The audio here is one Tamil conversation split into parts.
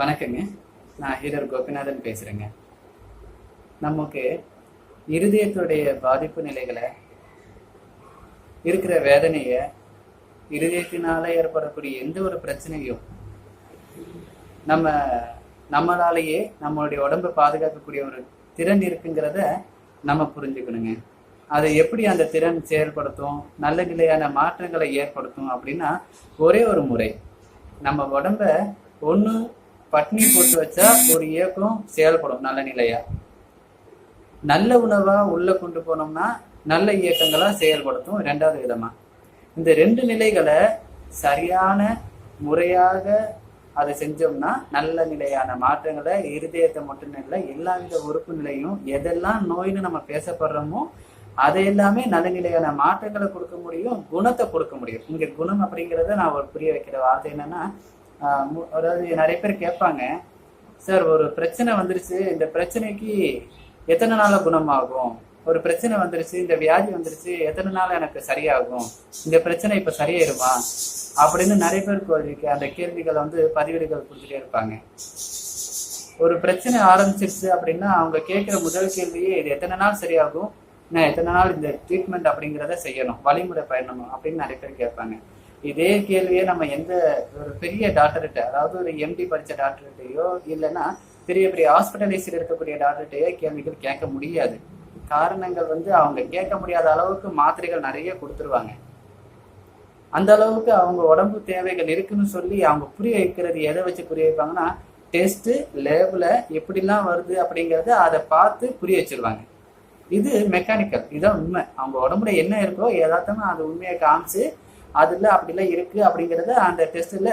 வணக்கங்க. நான் ஹீரர் கோபிநாதன் பேசுகிறேங்க நமக்கு இருதயத்துடைய பாதிப்பு நிலைகளை இருக்கிற வேதனையை இருதயத்தினால ஏற்படக்கூடிய எந்த ஒரு பிரச்சனையும் நம்ம நம்மளாலேயே நம்மளுடைய உடம்பை பாதுகாக்கக்கூடிய ஒரு திறன் இருக்குங்கிறத நம்ம புரிஞ்சுக்கணுங்க. அதை எப்படி அந்த திறன் செயல்படுத்தும் நல்ல நிலையான மாற்றங்களை ஏற்படுத்தும் அப்படின்னா ஒரே ஒரு முறை. நம்ம உடம்ப ஒன்று பட்னி போட்டு வச்சா ஒரு இயக்கம் செயல்படும் நல்ல நிலையா? நல்ல உணவா உள்ள கொண்டு போனோம்னா நல்ல இயக்கங்களா செயல்படுத்தும் ரெண்டாவது விதமா. இந்த ரெண்டு நிலைகளை சரியான முறையாக அதை செஞ்சோம்னா நல்ல நிலையான மாற்றங்களை இருதயத்தை மட்டும் இல்லை எல்லா வித உறுப்பு நிலையும் எதெல்லாம் நோய்னு நம்ம பேசப்படுறோமோ அதை எல்லாமே நல்ல நிலையான மாற்றங்களை கொடுக்க முடியும் குணத்தை கொடுக்க முடியும். இங்க குணம் அப்படிங்கிறத நான் ஒரு புரிய வைக்கிற வார்த்தை என்னன்னா அதாவது நிறைய பேர் கேட்பாங்க சார் ஒரு பிரச்சனை வந்துருச்சு. இந்த பிரச்சனைக்கு எத்தனை நாளில் குணமாகும்? ஒரு பிரச்சனை வந்துருச்சு இந்த வியாதி வந்துருச்சு எத்தனை நாள் எனக்கு சரியாகும்? இந்த பிரச்சனை இப்ப சரியாயிருமா? அப்படின்னு நிறைய பேர் அந்த கேள்விகளை வந்து பதிவேடுகள் கொடுத்துட்டே இருப்பாங்க. ஒரு பிரச்சனை ஆரம்பிச்சிருச்சு அப்படின்னா அவங்க கேட்குற முதல் கேள்வியே இது எத்தனை நாள் சரியாகும்? நான் எத்தனை நாள் இந்த ட்ரீட்மெண்ட் அப்படிங்கிறத செய்யணும். வழிமுறை பயணம் அப்படின்னு நிறைய பேர் கேட்பாங்க. இதே கேள்வியை நம்ம எந்த ஒரு பெரிய டாக்டர்கிட்ட அதாவது ஒரு எம்டி படிச்ச டாக்டர்கிட்டயோ இல்லைன்னா பெரிய பெரிய ஹாஸ்பிட்டலைஸில் இருக்கக்கூடிய டாக்டர்கிட்டயோ கேள்விகள் கேட்க முடியாது. காரணங்கள் வந்து அவங்க கேட்க முடியாத அளவுக்கு மாத்திரைகள் நிறைய கொடுத்துருவாங்க. அந்த அளவுக்கு அவங்க உடம்பு தேவைகள் இருக்குன்னு சொல்லி அவங்க புரிய வைக்கிறது எதை வச்சு புரிய வைப்பாங்கன்னா டெஸ்ட்டு லேபில் எப்படிலாம் வருது அப்படிங்கிறத அதை பார்த்து புரிய வச்சிருவாங்க. இது மெக்கானிக்கல் இதுதான் உண்மை. அவங்க உடம்புல என்ன இருக்கோ ஏதாத்தமே அது உண்மையை காமிச்சு அதுல அப்படிலாம் இருக்கு அப்படிங்கிறத அந்த டெஸ்ட்ல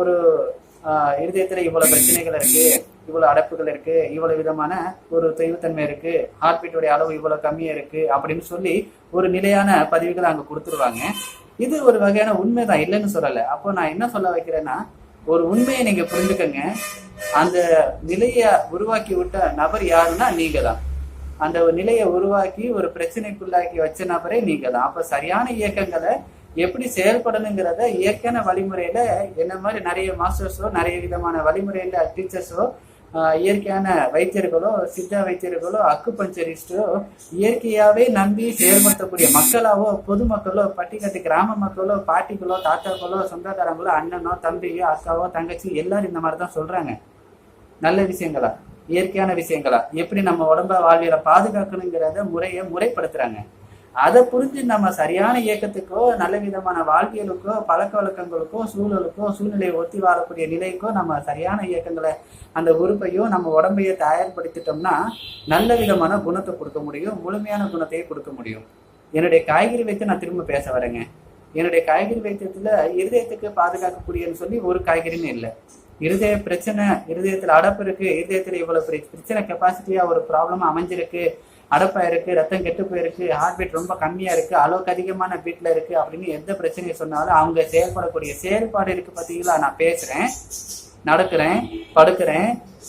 ஒரு இருதயத்தில் இருதயத்துல இவ்வளவு பிரச்சனைகள் இருக்கு இவ்வளவு அடைப்புகள் இருக்கு இவ்வளவு விதமான ஒரு தெய்வத்தன்மை இருக்கு ஹார்ட் பீட்டோடைய அளவு இவ்வளவு கம்மியா இருக்கு அப்படின்னு சொல்லி ஒரு நிலையான பதிவுகளை அங்க கொடுத்துருவாங்க. இது ஒரு வகையான உண்மைதான் இல்லைன்னு சொல்லல. அப்போ நான் என்ன சொல்ல வைக்கிறேன்னா ஒரு உண்மையை நீங்க புரிஞ்சுக்கங்க. அந்த நிலைய உருவாக்கி விட்ட நபர் யாருன்னா நீங்க தான் அந்த நிலையை உருவாக்கி ஒரு பிரச்சனைக்குள்ளாக்கி வச்ச நபரே நீங்க தான் அப்ப சரியான இயக்கங்களை எப்படி செயல்படணுங்கிறத இயற்கையான வழிமுறையில என்ன மாதிரி நிறைய மாஸ்டர்ஸோ நிறைய விதமான வழிமுறையில டீச்சர்ஸோ இயற்கையான வைத்தியர்களோ சித்தா வைத்தியர்களோ அக்குபஞ்சரிஸ்டோ இயற்கையாவே நம்பி செயல்படுத்தக்கூடிய மக்களாவோ பொதுமக்களோ பட்டிக்கட்டு கிராம மக்களோ பாட்டிகளோ தாத்தாக்களோ சொந்தக்காரங்களோ அண்ணனோ தம்பியோ அக்காவோ தங்கச்சி எல்லாரும் இந்த மாதிரி தான் சொல்றாங்க. நல்ல விஷயங்களா? இயற்கையான விஷயங்களா? எப்படி நம்ம உடம்ப வாழ்வியலை பாதுகாக்கணுங்கிறத முறையை முறைப்படுத்துறாங்க. அதை புரிஞ்சு நம்ம சரியான இயக்கத்துக்கோ நல்ல விதமான வாழ்வியலுக்கோ பழக்க வழக்கங்களுக்கோ சூழலுக்கோ சூழ்நிலையை ஒத்தி வாழக்கூடிய நிலைக்கோ நம்ம சரியான இயக்கங்களை அந்த உறுப்பையோ நம்ம உடம்பையோ தயார்படுத்திட்டோம்னா நல்ல விதமான குணத்தை கொடுக்க முடியும் முழுமையான குணத்தையே கொடுக்க முடியும். என்னுடைய காய்கறி வைத்து நான் திரும்ப பேச வரேங்க. என்னுடைய காய்கறி வைத்தியத்துல இருதயத்துக்கு பாதுகாக்கக்கூடியன்னு சொல்லி ஒரு காய்கறின்னு இல்லை. இருதய பிரச்சனை இருதயத்துல அடப்பு இருக்கு இருதயத்துல இவ்வளவு பிரச்சனை கெப்பாசிட்டியா ஒரு ப்ராப்ளம் அமைஞ்சிருக்கு. அடப்பாயிருக்கு ரத்தம் கெட்டு போயிருக்கு ஹார்ட் பீட் ரொம்ப கம்மியா இருக்கு அளவுக்கு அதிகமான பீட்ல இருக்கு அப்படின்னு எந்த பிரச்சனையை சொன்னாலும் அவங்க செயல்படக்கூடிய செயல்பாடு இருக்கு பாத்தீங்களா? நான் பேசுறேன். நடக்கிறேன் படுக்கிறேன்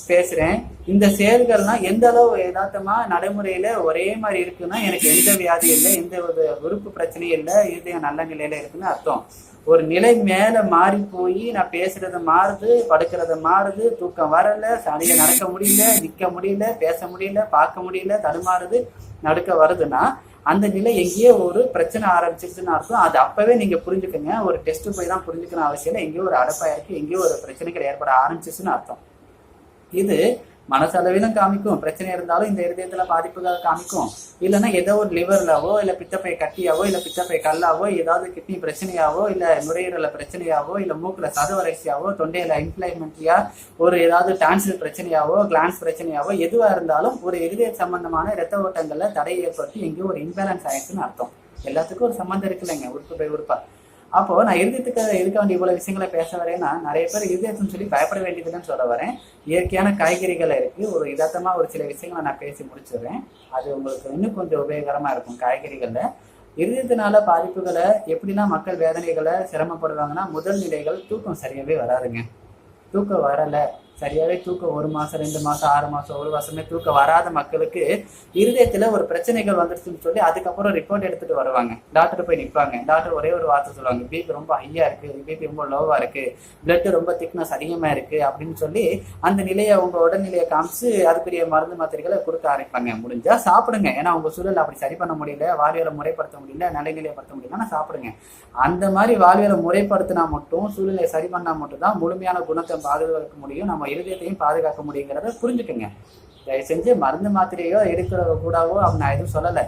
பேசுறேன். இந்த செயல்கள்லாம் எந்த அளவு யதார்த்தமா நடைமுறையில ஒரே மாதிரி இருக்குன்னா எனக்கு எந்த வியாதி இல்லை எந்த ஒரு உறுப்பு பிரச்சனையும் இல்லை இருதயம் நல்ல நிலையில இருக்குன்னு அர்த்தம். ஒரு நிலை மேல மாறி போய் நான் பேசுறது மாறுது படுக்கிறது மாறுது தூக்கம் வரல சரியா நடக்க முடியல நிக்க முடியல பேச முடியல பார்க்க முடியல தடுமாறுது நடுக்க வருதுன்னா அந்த நிலை எங்கேயோ ஒரு பிரச்சனை ஆரம்பிச்சிருச்சுன்னு அர்த்தம். அது அப்பவே நீங்க புரிஞ்சுக்கங்க. ஒரு டெஸ்ட் போய் தான் புரிஞ்சுக்கணும் அவசியம் இல்லை. எங்கேயோ ஒரு அடப்பாயிருக்கு எங்கேயோ ஒரு பிரச்சனைகள் ஏற்பட ஆரம்பிச்சிச்சுன்னு அர்த்தம். இது மனசளவிலும் காமிக்கும். பிரச்சனை இருந்தாலும் இந்த இருதயத்துல பாதிப்புகள் காமிக்கும். இல்லைன்னா ஏதோ ஒரு லிவர்லாவோ இல்ல பித்தப்பை கட்டியாவோ இல்ல பித்தப்பை கல்லாவோ ஏதாவது கிட்னி பிரச்சனையாவோ இல்ல நுரையீரல பிரச்சனையாவோ இல்ல மூக்குல சத தொண்டையில இன்ஃபிளைமெண்ட்ரியா ஒரு ஏதாவது டான்சில் பிரச்சனையாவோ கிளான்ஸ் பிரச்சனையாவோ எதுவா இருந்தாலும் ஒரு இருதய சம்பந்தமான இரத்த ஓட்டங்கள்ல தடை ஏற்பட்டு எங்கேயோ ஒரு இன்பேலன்ஸ் ஆயிடுச்சுன்னு அர்த்தம். எல்லாத்துக்கும் ஒரு சம்மந்தம் இருக்குல்லங்க உறுப்பு பை உறுப்பா. அப்போ நான் இருதயத்துக்கு இருக்க வேண்டிய இவ்வளவு விஷயங்களை பேச வரேன்னா நிறைய பேர் இருதயத்துன்னு சொல்லி பயப்பட வேண்டியதுன்னு சொல்ல வரேன். இயற்கையான காய்கறிகள் இருக்கு. ஒரு யதார்த்தமா ஒரு சில விஷயங்களை நான் பேசி முடிச்சிடுறேன். அது உங்களுக்கு இன்னும் கொஞ்சம் உபயோகரமா இருக்கும் காய்கறிகள்ல. இருதயத்தினால பாதிப்புகளை எப்படிலாம் மக்கள் வேதனைகளை சிரமப்படுவாங்கன்னா முதல் நிலைகள் தூக்கம் சரியாவே வராதுங்க. தூக்கம் வரலை. சரியாகவே தூக்கம் ஒரு மாதம் ரெண்டு மாதம் ஆறு மாதம் ஒரு வருஷமே தூக்கம் வராத மக்களுக்கு இருதயத்தில் ஒரு பிரச்சனைகள் வந்துடுச்சுன்னு சொல்லி அதுக்கப்புறம் ரிப்போர்ட் எடுத்துகிட்டு வருவாங்க. டாக்டர் போய் நிற்பாங்க டாக்டர் ஒரே ஒரு வார்த்தை சொல்லுவாங்க. பிபி ரொம்ப ஹையாக இருக்குது பிபி ரொம்ப லோவாக இருக்குது பிளட்டு ரொம்ப திக்னஸ் அதிகமாக இருக்குது அப்படின்னு சொல்லி அந்த நிலையை உங்கள் உடல்நிலையை காமிச்சு அதுக்குரிய மருந்து மாத்திரைகளை கொடுக்க ஆரம்பிப்பாங்க. முடிஞ்சால் சாப்பிடுங்க. ஏன்னா உங்கள் சூழல் அப்படி சரி பண்ண முடியல வாழ்வியலை முறைப்படுத்த முடியல நிலைநிலைப்படுத்த முடியலன்னா சாப்பிடுங்க. அந்த மாதிரி வாழ்வியலை முறைப்படுத்தினா மட்டும் சூழ்நிலையை சரி பண்ணால் மட்டும் தான் முழுமையான குணத்தை பாதுகாக்க முடியும். நம்ம இருதயத்தையும் பாதுகாக்க முடியுங்கிறத புரிஞ்சுக்கோங்க. தயவு செஞ்சு மருந்து மாத்திரையோ எடுக்கிற கூடாவோ அப்படி நான் எதுவும் சொல்லலை.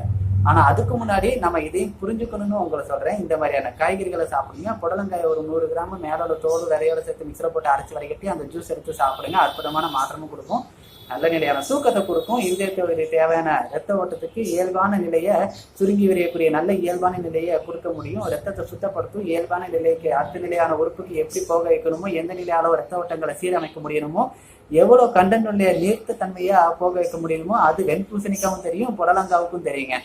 ஆனால் அதுக்கு முன்னாடி நம்ம இதையும் புரிஞ்சுக்கணும்னு உங்களை சொல்கிறேன் இந்த மாதிரியான காய்கறிகளை சாப்பிடுங்க. புடலங்காய் ஒரு நூறு கிராம் மேலோட தோல் விரையோட சேர்த்து மிக்சரை போட்டு அரைச்சி வரைக்கட்டி அந்த ஜூஸ் எடுத்து சாப்பிடுங்க. அற்புதமான மாற்றமும் கொடுக்கும். நல்ல நிலையான தூக்கத்தை கொடுக்கும். இருதயத்துடைய தேவையான ரத்த ஓட்டத்துக்கு இயல்பான நிலையை சுருங்கி விரையக்கூடிய நல்ல இயல்பான நிலையை கொடுக்க முடியும். ரத்தத்தை சுத்தப்படுத்தும். இயல்பான நிலைக்கு அடுத்த நிலையான உறுப்புக்கு எப்படி போக வைக்கணுமோ எந்த நிலையால ரத்த ஓட்டங்களை சீரமைக்க முடியணுமோ எவ்வளவு கண்டனுடைய நீர்த்த தன்மையா போக வைக்க முடியுமோ அது வெண்பூசணிக்காவும் தெரியும் புடலங்காவுக்கும் தெரியுங்க.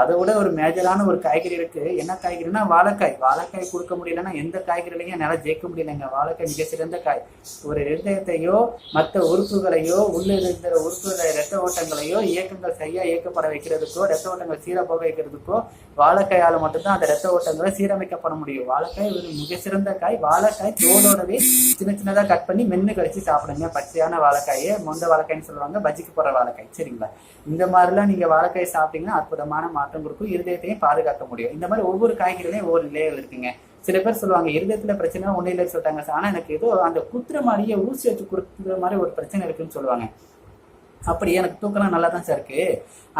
அதை விட ஒரு மேஜரான ஒரு காய்கறி இருக்கு. என்ன காய்கறினா வாழைக்காய். வாழைக்காய் கொடுக்க முடியலன்னா எந்த காய்கறிலையும் என்னால் ஜெயிக்க முடியலைங்க. வாழைக்காய் மிக சிறந்த காய். ஒரு இருதயத்தையோ மற்ற உறுப்புகளையோ உள்ள இருக்கிற உறுப்புகளை ரத்த ஓட்டங்களையோ இயக்கங்கள் சரியா இயக்கப்பட வைக்கிறதுக்கோ ரத்த ஓட்டங்கள் சீராக போக வைக்கிறதுக்கோ வாழைக்காயால் மட்டும்தான் அந்த ரத்த ஓட்டங்களை சீரமைக்கப்பட முடியும். வாழைக்காய் ஒரு மிக சிறந்த காய். வாழைக்காய் தோலோடவே சின்ன சின்னதாக கட் பண்ணி மென்னு கழிச்சு சாப்பிடுங்க. பச்சையான வாழைக்காயை மொந்த வாழைக்காய்னு சொல்லுவாங்க. பஜ்ஜிக்கு போற வாழைக்காய். சரிங்களா? இந்த மாதிரிலாம் நீங்க வாழைக்காய் சாப்பிட்டீங்கன்னா அற்புதமான மாற்றம் கொடுக்கும் இருதயத்தையும் பாதுகாக்க முடியும். இந்த மாதிரி ஒவ்வொரு காய்கறிலையும் ஒவ்வொரு நிலைகள் இருக்குங்க சில பேர் சொல்லுவாங்க இருதயத்துல பிரச்சனை ஒன்றும் இல்லைன்னு சொல்லிட்டாங்க. சார் ஆனால் எனக்கு ஏதோ அந்த குத்துற மாதிரியே ஊசி வச்சு கொடுக்குற மாதிரி ஒரு பிரச்சனை இருக்குன்னு சொல்லுவாங்க. அப்படி எனக்கு தூக்கலாம் நல்லா தான் சார் இருக்கு.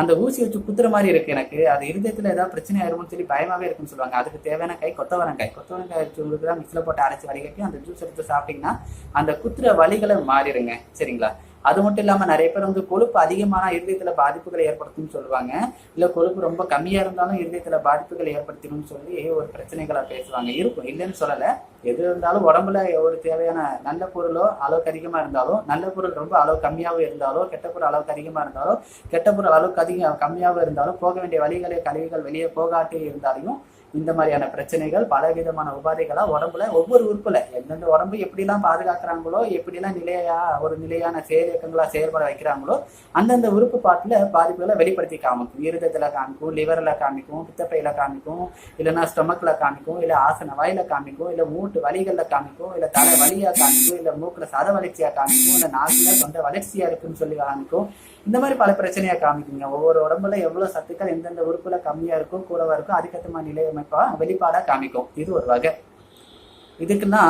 அந்த ஊசி வச்சு குத்துற மாதிரி இருக்கு எனக்கு. அது இருதயத்துல ஏதாவது பிரச்சனை ஆயிரும்னு சொல்லி பயமாவே இருக்குன்னு சொல்லுவாங்க. அதுக்கு தேவையான காய் கொத்தவரங்காய். கொத்தவரங்காய் உங்களுக்கு தான் மிக்சில போட்டு அரைச்சி வடிகட்டி அந்த ஜூஸ் எடுத்து சாப்பிட்டீங்கன்னா அந்த குத்துற வலிகளை மாறிடுங்க. சரிங்களா? அது மட்டும் இல்லாமல் நிறைய பேர் வந்து கொழுப்பு அதிகமான இருதயத்தில் பாதிப்புகளை ஏற்படுத்தும்னு சொல்லுவாங்க. இல்லை கொழுப்பு ரொம்ப கம்மியாக இருந்தாலும் இருதயத்தில் பாதிப்புகளை ஏற்படுத்தணும்னு சொல்லி ஒரு பிரச்சனைகளை பேசுவாங்க. இருக்கும். இல்லைன்னு சொல்லலை. எது இருந்தாலும் உடம்புல ஒரு தேவையான நல்ல பொருளோ அளவுக்கு அதிகமாக இருந்தாலும் நல்ல பொருள் ரொம்ப அளவு கம்மியாகவும் இருந்தாலோ கெட்ட பொருள் அளவுக்கு அதிகமாக இருந்தாலும் கெட்ட பொருள் அளவுக்கு அதிகம் கம்மியாகவும் இருந்தாலும் போக வேண்டிய வழிகளை கழிவுகள் வெளியே போகாட்டி இருந்தாலும் இந்த மாதிரியான பிரச்சனைகள் பல விதமான உபாதைகளா உடம்புல ஒவ்வொரு உறுப்புல எந்தெந்த உடம்பு எப்படிலாம் பாதுகாக்கிறாங்களோ எப்படிலாம் நிலையா ஒரு நிலையான செயலியக்கங்களா செயல்பட வைக்கிறாங்களோ அந்தந்த உறுப்பு பாட்டுல பாதிப்புகளை வெளிப்படுத்தி காமிக்கும். இருதத்துல காமிக்கும் லிவர்ல காமிக்கும் பித்தப்பையில காமிக்கும் இல்லைன்னா ஸ்டொமக்ல காமிக்கும் இல்ல ஆசன வாயில காமிக்கும் இல்ல மூட்டு வலிகள்ல காமிக்கும் இல்ல தலை வலியா காமிக்கும் இல்ல மூக்குல சத வளர்ச்சியா காமிக்கும் இல்ல நாக்குல சொந்த வளர்ச்சியா இருக்குன்னு சொல்லி காமிக்கும். இந்த மாதிரி பல பிரச்சனையாக காமிக்குங்க. ஒவ்வொரு உடம்புல எவ்வளவு சத்துக்கள் எந்தெந்த உறுப்புல கம்மியா இருக்கும் கூடவா இருக்கும் அதுக்கேற்ற நிலை அமைப்பாக வெளிப்பாடா காமிக்கும். இது ஒரு வகை. இதுக்குன்னா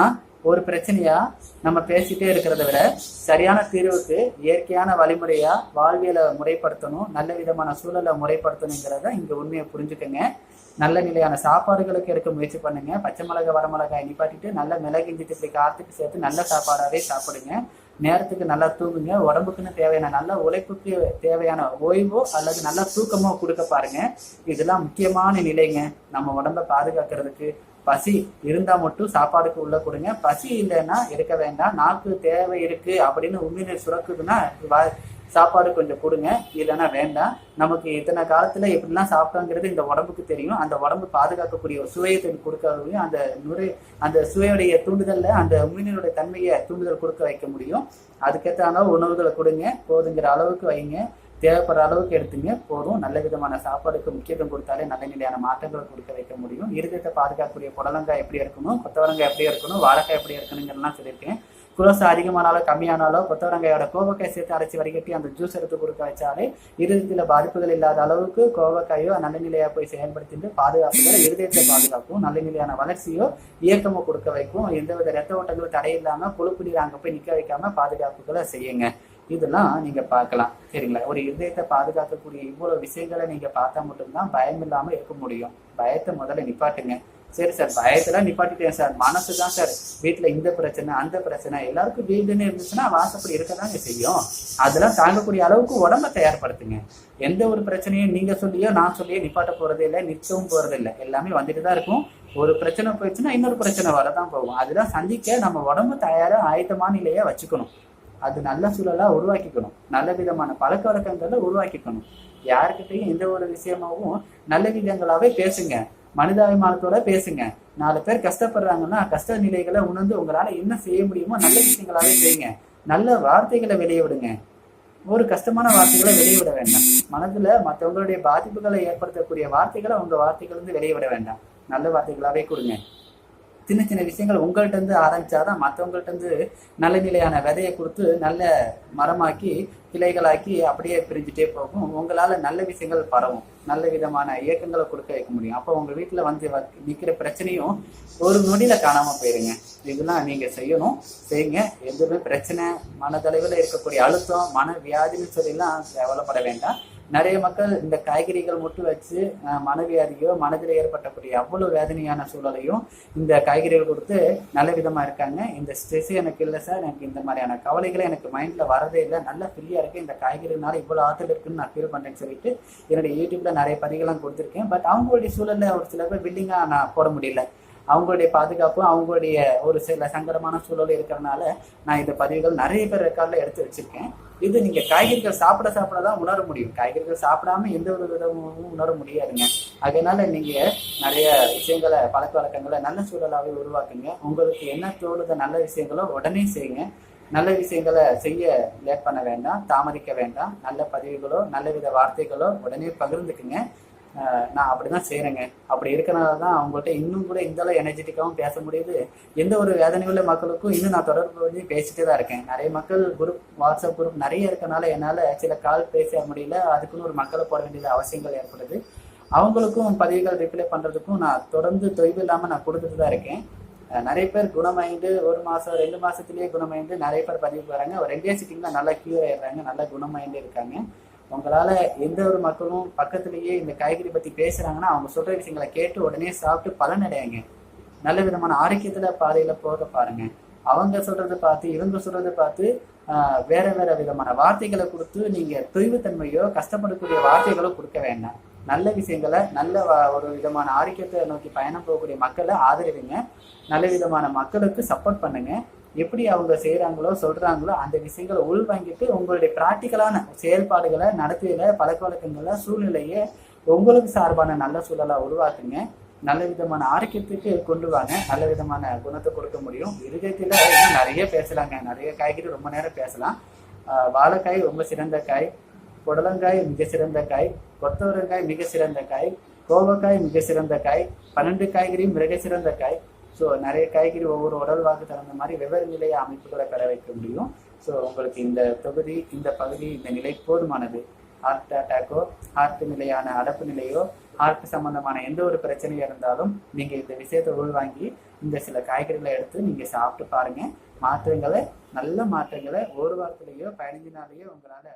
ஒரு பிரச்சனையா நம்ம பேசிட்டே இருக்கிறத விட சரியான தீர்வுக்கு இயற்கையான வழிமுறையா வாழ்வியலை முறைப்படுத்தணும் நல்ல விதமான சூழலை முறைப்படுத்தணுங்கிறத இங்க உண்மையை புரிஞ்சுக்கோங்க. நல்ல நிலையான சாப்பாடுகளுக்கு எடுக்க முயற்சி பண்ணுங்க. பச்சை மிளகாய் வரமிளகாய் நிப்பாட்டிட்டு நல்ல மிளகு இஞ்சி இப்படி காத்துக்கு சேர்த்து நல்ல சாப்பாடாவே சாப்பிடுங்க. நேரத்துக்கு நல்லா தூங்குங்க. உடம்புக்குன்னு தேவையான நல்ல உழைப்புக்கு தேவையான ஓய்வோ அல்லது நல்ல தூக்கமோ கொடுக்க பாருங்க. இதெல்லாம் முக்கியமான நிலைங்க. நம்ம உடம்ப பாதுகாக்கிறதுக்கு. பசி இருந்தா மட்டும் சாப்பாடுக்கு உள்ள கொடுங்க. பசி இல்லைன்னா எடுக்க வேண்டாம். நாக்கு தேவை இருக்கு அப்படின்னு உண்மையினர் சுரக்குதுன்னா வா- சாப்பாடு கொஞ்சம் கொடுங்க. இல்லைன்னா வேண்டாம். நமக்கு இத்தனை காலத்துல எப்படிலாம் சாப்பிட்டோங்கிறது இந்த உடம்புக்கு தெரியும். அந்த உடம்பு பாதுகாக்கக்கூடிய ஒரு சுவையத்தை கொடுக்கறதையும் அந்த நுரை அந்த சுவையுடைய தூண்டுதல்ல அந்த மீனினுடைய தன்மையை தூண்டுதல் கொடுக்க வைக்க முடியும். அதுக்கேற்ற அளவு உணவுகளை கொடுங்க. போதுங்கிற அளவுக்கு வைங்க. தேவைப்படுற அளவுக்கு எடுத்துங்க. போதும். நல்ல விதமான சாப்பாடுக்கு முக்கியத்துவம் கொடுத்தாலே நல்ல நிலையான மாற்றங்களை கொடுக்க வைக்க முடியும். இருதயத்தை பாதுகாக்கக்கூடிய புடலங்காய் எப்படி இருக்கணும் கொத்தவரங்காய் எப்படி இருக்கணும் வாழைக்காய் எப்படி இருக்கணுங்கிறலாம் சொல்லியிருக்கேன். குரோசை அதிகமானாலோ கம்மியானாலோ கொத்தவரங்காயோட கோவக்காய் சேர்த்து அரைச்சி வடிகட்டி அந்த ஜூஸ் எடுத்து கொடுக்க வச்சாலே இருதயத்தில் பாதிப்புகள் இல்லாத அளவுக்கு கோவக்காயோ நல்ல நிலையாக போய் செயல்படுத்திட்டு பாதுகாப்புகளை இருதயத்தை பாதுகாக்கும் நல்ல நிலையான வளர்ச்சியோ இயக்கமோ கொடுக்க வைக்கும். எந்தவித ரத்த ஓட்டங்களும் தடையில்லாமல் கொழுப்பு நீர் போய் நிற்க வைக்காம பாதுகாப்புகளை செய்யுங்க. இதெல்லாம் நீங்க பார்க்கலாம். சரிங்களா? ஒரு இதயத்தை பாதுகாக்கக்கூடிய இவ்வளவு விஷயங்களை நீங்க பார்த்தா மட்டும்தான் பயம் இல்லாம இருக்க முடியும். பயத்தை முதல்ல நிப்பாட்டுங்க. சரி சார் பயத்தில் நிப்பாட்டிட்டேன் சார். மனசு தான் சார். வீட்டுல இந்த பிரச்சனை அந்த பிரச்சனை எல்லாருக்கும் வீடுன்னு இருந்துச்சுன்னா வாசப்படி இருக்கதாங்க செய்யும். அதெல்லாம் தாங்கக்கூடிய அளவுக்கு உடம்ப தயார்படுத்துங்க. எந்த ஒரு பிரச்சனையும் நீங்க சொல்லியோ நான் சொல்லியோ நிப்பாட்ட போறதே இல்லை நிற்கவும் போறது இல்லை. எல்லாமே வந்துட்டு தான் இருக்கும். ஒரு பிரச்சனை போயிடுச்சுன்னா இன்னொரு பிரச்சனை வரதான் போகும். அதெல்லாம் சந்திக்க நம்ம உடம்பு தயாரா ஆயத்தமான நிலையா வச்சுக்கணும். அது நல்ல சூழலா உருவாக்கிக்கணும். நல்ல விதமான பழக்க வழக்கங்களை உருவாக்கிக்கணும். யாருக்கிட்டையும் எந்த ஒரு விஷயமாவும் நல்ல விதங்களாவே பேசுங்க. மனிதாபிமானத்தோட பேசுங்க. நாலு பேர் கஷ்டப்படுறாங்கன்னா கஷ்ட நிலைகளை உணர்ந்து உங்களால என்ன செய்ய முடியுமோ நல்ல விஷயங்களாவே செய்யுங்க. நல்ல வார்த்தைகளை வெளியே விடுங்க. ஒரு கஷ்டமான வார்த்தைகளை வெளியே விட வேண்டாம். மனதுல மற்றவங்களுடைய பாதிப்புகளை ஏற்படுத்தக்கூடிய வார்த்தைகளை உங்க வார்த்தைகள் இருந்து வெளியே விட வேண்டாம். நல்ல வார்த்தைகளாவே கொடுங்க. சின்ன சின்ன விஷயங்கள் உங்கள்கிட்ட இருந்து ஆரம்பிச்சாதான் மற்றவங்கள்ட்ட இருந்து நல்ல நிலையான விதையை கொடுத்து நல்ல மரமாக்கி கிளைகளாக்கி அப்படியே பிரிஞ்சுட்டே போகும். உங்களால நல்ல விஷயங்கள் பரவும். நல்ல விதமான இயக்கங்களை கொடுக்க வைக்க முடியும். அப்போ உங்க வீட்டுல வந்து வ- நிக்கிற பிரச்சனையும் ஒரு நொடியில காணாம போயிருங்க. இதெல்லாம் நீங்க செய்யணும். செய்யுங்க. எதுவுமே பிரச்சனை. மனதளவில் இருக்கக்கூடிய அழுத்தம் மன வியாதின்னு சொல்லிலாம் கவலைப்பட வேண்டாம். நிறைய மக்கள் இந்த காய்கறிகள் மட்டும் வச்சு மனவியாதியோ மனதில் ஏற்பட்டக்கூடிய அவ்வளவு வேதனையான சூழலையும் இந்த காய்கறிகள் கொடுத்து நல்ல விதமா இருக்காங்க. இந்த ஸ்ட்ரெஸ் எனக்கு இல்லை சார் எனக்கு இந்த மாதிரியான கவலைகளை எனக்கு மைண்ட்ல வரதே இல்லை. நல்லா ஃப்ரீயா இருக்கு. இந்த காய்கறினால இவ்வளவு ஆற்றல் இருக்குன்னு நான் ஃபீல் பண்ணுறேன்னு சொல்லிட்டு என்னுடைய யூடியூப்ல நிறைய பதிவுகள்லாம் கொடுத்துருக்கேன். பட் அவங்களுடைய சூழல்ல ஒரு சில பேர் பில்டிங்கா நான் போட முடியல. அவங்களுடைய பாதுகாப்பு அவங்களுடைய ஒரு சில சங்கடமான சூழல் இருக்கிறனால நான் இந்த பதிவுகள் நிறைய பேர் ரெக்கார்டில் எடுத்து வச்சிருக்கேன். இது நீங்க காய்கறிகள் சாப்பிட சாப்பிட தான் உணர முடியும். காய்கறிகள் சாப்பிடாம எந்த ஒரு விதமும் உணர முடியாதுங்க. அதனால நீங்க நிறைய விஷயங்களை பழக்க வழக்கங்களை நல்ல சூழலாவே உருவாக்குங்க. உங்களுக்கு என்ன தோணுத நல்ல விஷயங்களோ உடனே செய்யுங்க. நல்ல விஷயங்களை செய்ய லேட் பண்ண வேண்டாம் தாமதிக்க வேண்டாம். நல்ல பதிவுகளோ நல்ல வித வார்த்தைகளோ உடனே பகிர்ந்துக்குங்க. நான் நான் அப்படிதான் செய்கிறேங்க அப்படி இருக்கிறனால தான் அவங்கள்ட்ட இன்னும் கூட இந்த அளவு பேச முடியுது. எந்த ஒரு வேதனை உள்ள மக்களுக்கும் இன்னும் நான் தொடர்பு பண்ணி பேசிட்டே தான் இருக்கேன். நிறைய மக்கள் குரூப் வாட்ஸ்அப் குரூப் நிறைய இருக்கனால என்னால் சில கால் பேச முடியல. அதுக்குன்னு ஒரு மக்களை போட வேண்டிய அவசியங்கள் ஏற்படுது. அவங்களுக்கும் பதிவுகள் ரிப்ளை பண்ணுறதுக்கும் நான் தொடர்ந்து தொய்வு இல்லாமல் நான் கொடுத்துட்டு தான் இருக்கேன். நிறைய பேர் குணமாயிட்டு ஒரு மாதம் ரெண்டு மாசத்துலயே குணமாயிட்டு நிறைய பேர் பதிவுக்கு வராங்க. ஒரு ரெண்டே சிட்டிங்ல நல்லா கியூர் ஆயிடுறாங்க. நல்லா குணமாயிட்டு இருக்காங்க. உங்களால் எந்த ஒரு மக்களும் பக்கத்துலேயே இந்த காய்கறி பற்றி பேசுகிறாங்கன்னா அவங்க சொல்கிற விஷயங்களை கேட்டு உடனே சாப்பிட்டு பலனடையாங்க நல்ல விதமான ஆரோக்கியத்தில் பாதையில் போக பாருங்கள் அவங்க சொல்கிறத பார்த்து இவங்க சொல்கிறத பார்த்து வேற வேற விதமான வார்த்தைகளை கொடுத்து நீங்கள் தொய்வுத்தன்மையோ கஷ்டப்படக்கூடிய வார்த்தைகளோ கொடுக்க வேண்டாம். நல்ல விஷயங்களை நல்ல ஒரு விதமான ஆரோக்கியத்தை நோக்கி பயணம் போகக்கூடிய மக்களை ஆதரிவுங்க நல்ல விதமான மக்களுக்கு சப்போர்ட் பண்ணுங்கள் எப்படி அவங்க செய்கிறாங்களோ சொல்கிறாங்களோ அந்த விஷயங்களை உள்வாங்கிட்டு உங்களுடைய ப்ராக்டிக்கலான செயல்பாடுகளை நடத்தையில பழக்க வழக்கங்களை சூழ்நிலையை உங்களுக்கு சார்பான நல்ல சூழலாக உருவாக்குங்க. நல்ல விதமான ஆரோக்கியத்துக்கு கொண்டு வாங்க. நல்ல விதமான குணத்தை கொடுக்க முடியும். இருதயத்துல இன்னும் நிறைய பேசலாங்க. நிறைய காய்கறி ரொம்ப நேரம் பேசலாம். வாழைக்காய் ரொம்ப சிறந்த காய். புடலங்காய் மிக சிறந்த காய். கொத்தவரங்காய் மிக சிறந்த காய். கோவக்காய் மிக சிறந்த காய். பன்னெண்டு காய்கறியும் மிக சிறந்த காய். ஸோ நிறைய காய்கறி ஒவ்வொரு உடல் வாக்கு தகுந்த மாதிரி வெவ்வேறு நிலைய அமைப்புகளை பெற வைக்க முடியும். ஸோ உங்களுக்கு இந்த தொகுதி இந்த பகுதி இந்த நிலை போதுமானது. ஹார்ட் அட்டாக்கோ ஹார்ட் நிலையான அடப்பு நிலையோ ஹார்ட் சம்பந்தமான எந்த ஒரு பிரச்சனையாக இருந்தாலும் நீங்கள் இந்த விஷயத்தை உள்வாங்கி இந்த சில காய்கறிகளை எடுத்து நீங்கள் சாப்பிட்டு பாருங்க. மாற்றங்களை நல்ல மாற்றங்களை ஒரு வாரத்துலேயோ பதினஞ்சு நாளையோ உங்களால்